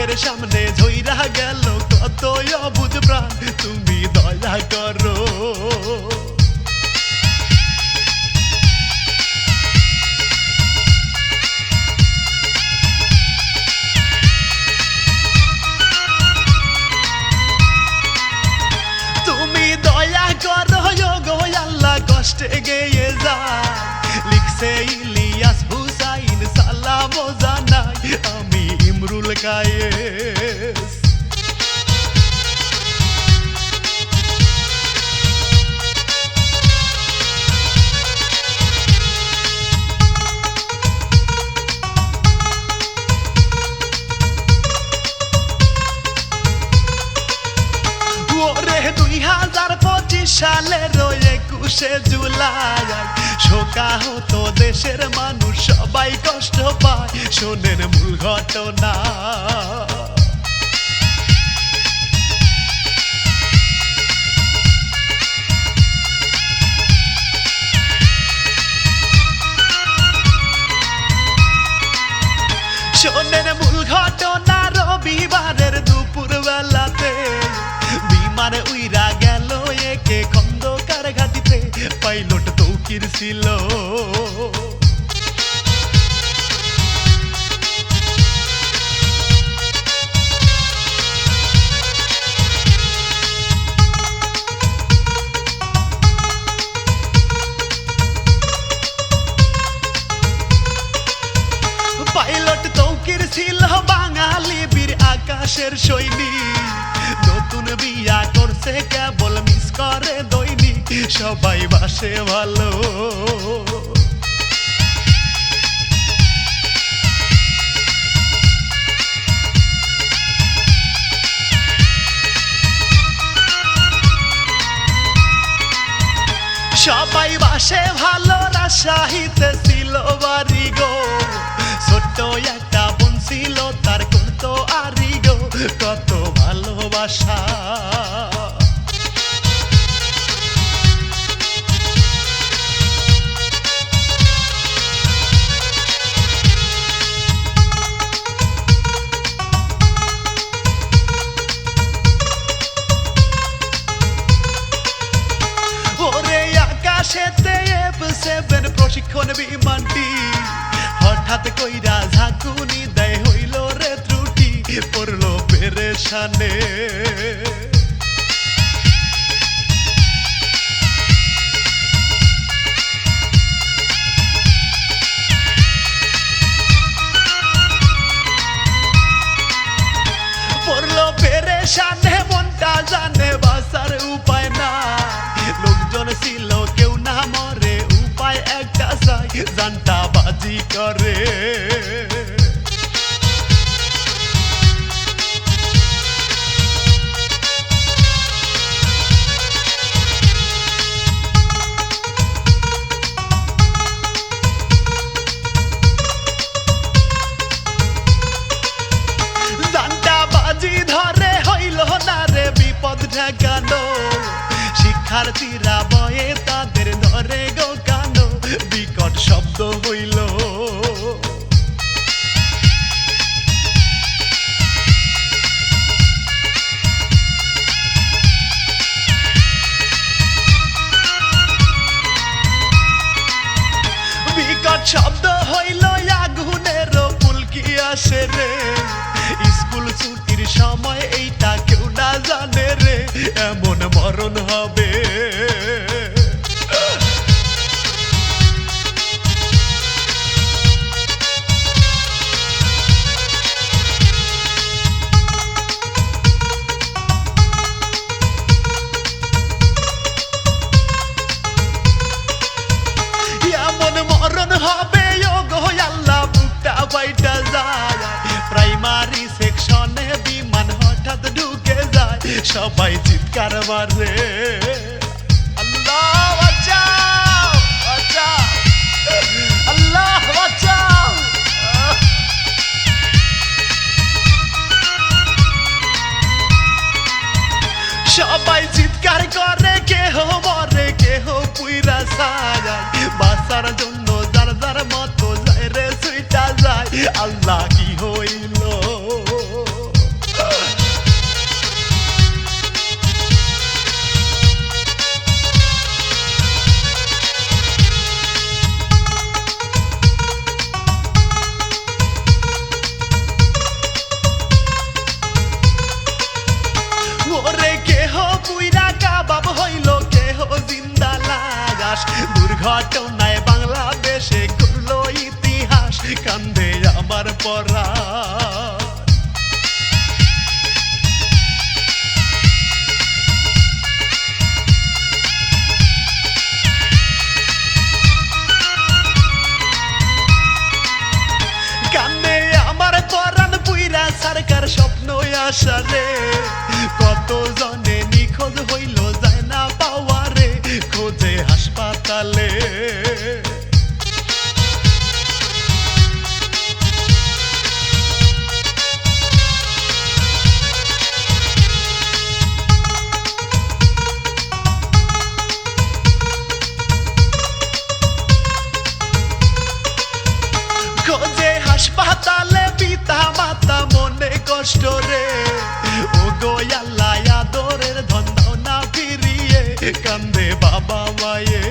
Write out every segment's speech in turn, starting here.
চোখের সামনে ঝইরা গেল কত অবুধ প্রাণ তুমি দয়া করো ইমরুল কায়েস ওরে দুই হাজার পঁচিশ সালের একুশে জুলাই। শোকা হতো দেশের মানুষ সবাই কষ্ট পায়। শোনেন মূল ঘটনা। ছিল। পাইলট তৌকির ছিল বাঙালি, বীর আকাশের সৈনিক। নতুন বিয়া করছে, কেবল মিস করে দৈনিক সবাই বাসে ভালো। সবাই বাসে ভালো, রাজশাহীতে ছিল বাড়ি গো। ছোট্ট একটা বোন ছিল, তার করতো আরি গো কত ভালোবাসা। পড়ল পড়ল পেরেশানে, মনটা উপায় না লোকজন ছিল, কেউ না মরে, উপায় একটা চাই, জানটা বাজি করে। শিক্ষার্থীরা বয়ে তাদের ধরে গো কানো বিকট শব্দ হইল। শব্দ হইল, আগুনের ফুলকি আসে রে? স্কুল ছুটির সময় এইটা কেউ না জানে রে। এমন মরণ হবে সবাই চিৎকার মারে কান্দে বাবা মায়ে।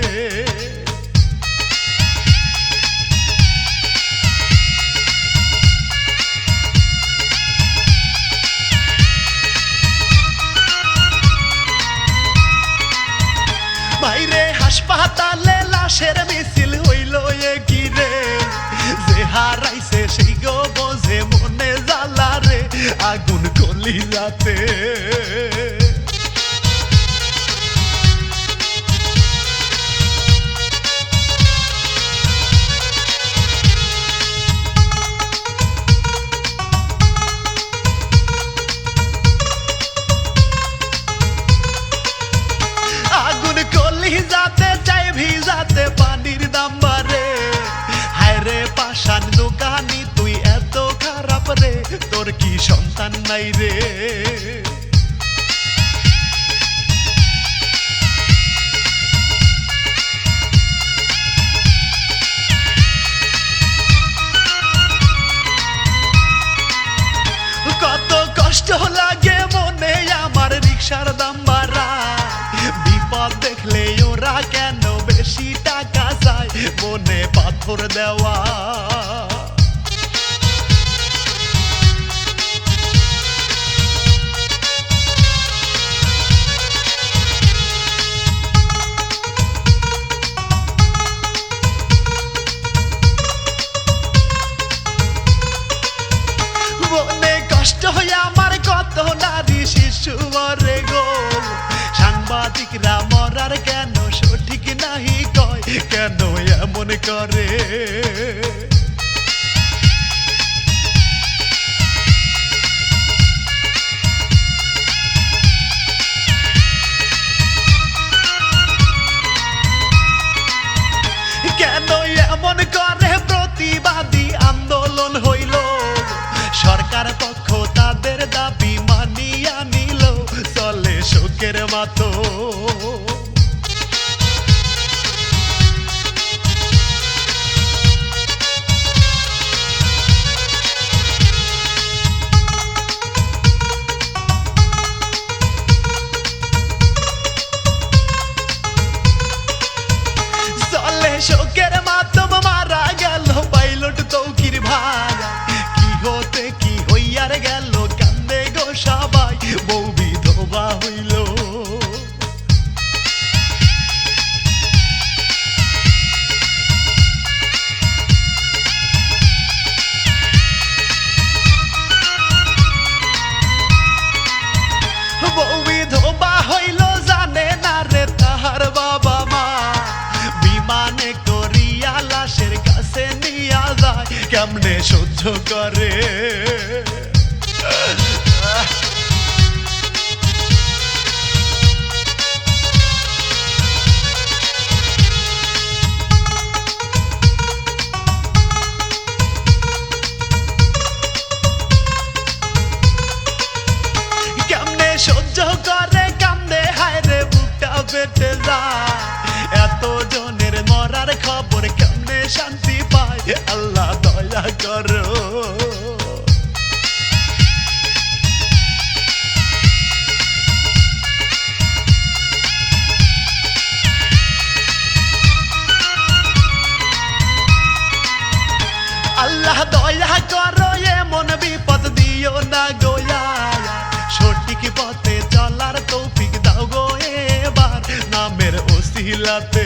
বাইরে হাসপাতালে লাশের মিছিল হইল এ গিরে যে হারাইছে সেই গো বোঝে মনে জ্বালা রে, আগুন কলিলাতে। নাই রে। পিষ্ট হয়ে আমার কত নারী শিশু অরে গো। সাংবাদিকরা মরার কেন সঠিক নাহি কয়? কেন এমন করে? মাতো। সাহায্য করে। নামের ওসিলাতে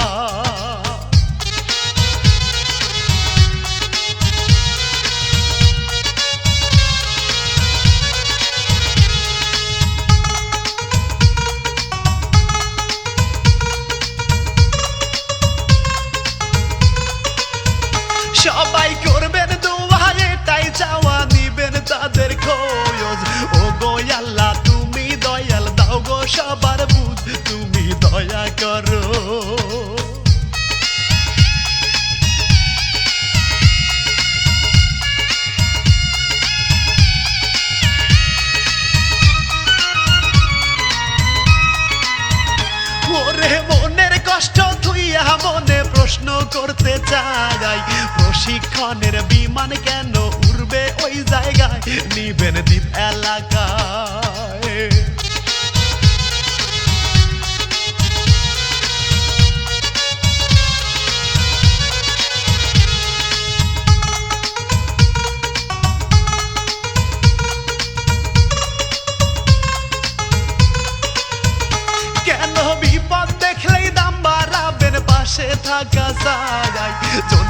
করতে চাই। প্রশিক্ষণের বিমান কেন উড়বে ওই জায়গায়? নিবেন দ্বীপ এলাকায়। থাকা যায়